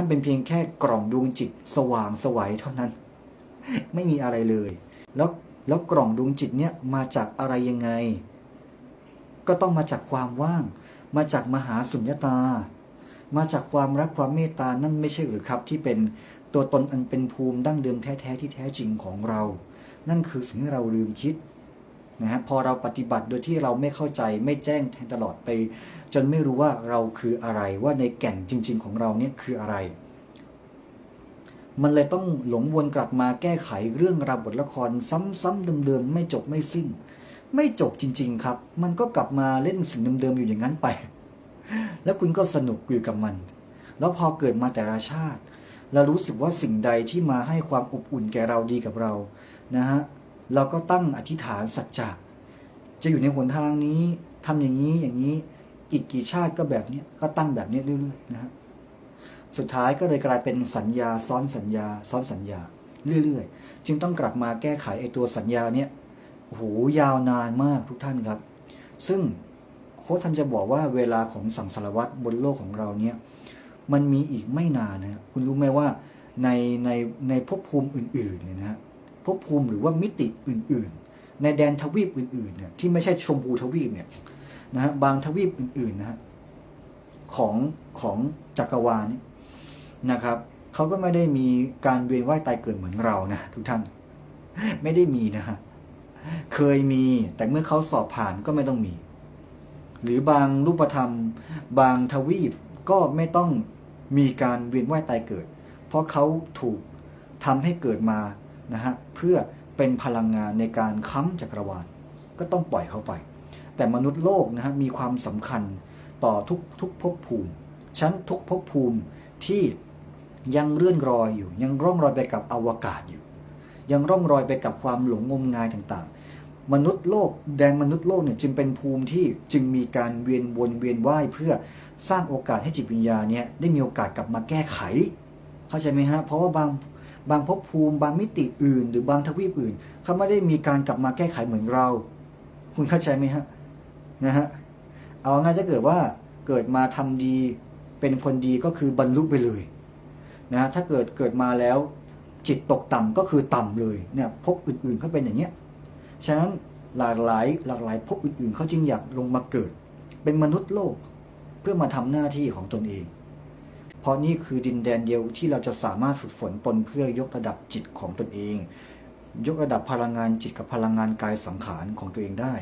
านเป็นเพียงแค่กล่องดวงจิตสว่างสวัยเท่านั้น ไม่มีอะไรเลย แล้วแล้วกล่องดวงจิตเนี่ยมาจากอะไรยังไง ก็ต้องมาจากความว่าง มาจากมหาสุญญตา มาจากความรักความเมตตานั่นไม่ใช่หรือครับที่เป็นตัวตนอันเป็นภูมิดั้งเดิมแท้ๆที่แท้จริงของเรา นั่นคือสิ่งที่เราลืมคิด นะฮะพอเราปฏิบัติโดยที่เราไม่เข้าใจไม่แจ้งแทงตลอดไป จนไม่รู้ว่าเราคืออะไรว่าในแก่นจริง ๆ ของเราเนี่ยคืออะไร มันเลยต้องหลงวนกลับมาแก้ไขเรื่องราวบทละครซ้ำๆเดิมๆไม่จบไม่สิ้น ไม่จบจริง ๆ ครับ มันก็กลับมาเล่นสิ่งเดิมๆอยู่อย่างนั้นไป แล้วคุณก็สนุกอยู่กับมัน แล้วพอเกิดมาแต่ละชาติเรารู้สึกว่าสิ่งใดที่มาให้ความอบอุ่นแก่เราดีกับเรานะฮะ เราก็ตั้งอธิษฐานสัจจะจะอยู่ในหนทางนี้ทำอย่างนี้อย่างนี้อีกกี่ชาติก็แบบเนี้ยก็ตั้งแบบเนี้ยเรื่อยๆนะฮะสุดท้ายก็เลยกลายเป็นสัญญาซ้อนสัญญา ซ้อนสัญญา เรื่อยๆ จึงต้องกลับมาแก้ไขไอ้ตัวสัญญาเนี่ยโอ้โหยาวนานมากทุกท่านครับ ซึ่งโค้ชท่านจะบอกว่าเวลาของสังสารวัตรบนโลกของเราเนี่ยมันมีอีกไม่นานนะคุณรู้ไหมว่าในในในภพภูมิอื่นๆเนี่ยนะฮะ ภพภูมิหรือว่ามิติอื่น ๆ ในแดนทวีปอื่นๆเนี่ยที่ไม่ใช่ชมพูทวีปเนี่ยนะฮะบางทวีปอื่นๆนะฮะของของจักรวาลนี่นะครับเขาก็ไม่ได้มีการเวียนว่ายตายเกิดเหมือนเรานะทุกท่านไม่ได้มีนะฮะเคยมีแต่เมื่อเขาสอบผ่านก็ไม่ต้องมี หรือบางรูปธรรม บางทวีปก็ไม่ต้องมีการเวียนว่ายตายเกิด เพราะเขาถูกทำให้เกิดมา นะฮะเพื่อเป็นพลังงานในการค้ำจักรวาลก็ต้องปล่อยเขาไป แต่มนุษย์โลกนะฮะมีความสำคัญต่อทุกทุกภพภูมิชั้นทุกภพภูมิที่ยังเลื่อนรอยอยู่ ยังร่องรอยไปกับอวกาศอยู่ ยังร่องรอยไปกับความหลงงมงายต่างๆ มนุษย์โลกแดนมนุษย์โลกเนี่ยจึงเป็นภูมิที่จึงมีการเวียนวนเวียนว่ายเพื่อสร้างโอกาสให้จิตวิญญาณเนี่ยได้มีโอกาสกลับมาแก้ไข เข้าใจไหมฮะเพราะว่าบาง บางภพภูมิ บางมิติอื่น หรือบางทวีปอื่น เขาไม่ได้มีการกลับมาแก้ไขเหมือนเรา คุณเข้าใจไหมฮะนะฮะเอาง่ายถ้าเกิดว่าเกิดมาทำดีเป็นคนดีก็คือบรรลุไปเลยนะถ้าเกิดเกิดมาแล้วจิตตกต่ำก็คือต่ำเลยเนี่ยภพอื่นๆเขาเป็นอย่างเนี้ยฉะนั้นหลากหลายหลากหลายภพอื่นๆเขาจึงอยากลงมาเกิด เป็นมนุษย์โลกเพื่อมาทำหน้าที่ของตนเอง เพราะนี่คือดินแดนเดียวที่เราจะสามารถฝึกฝนตนเพื่อยกระดับจิตของตนเอง ยกระดับพลังงานจิตกับพลังงานกายสังขารของตัวเองได้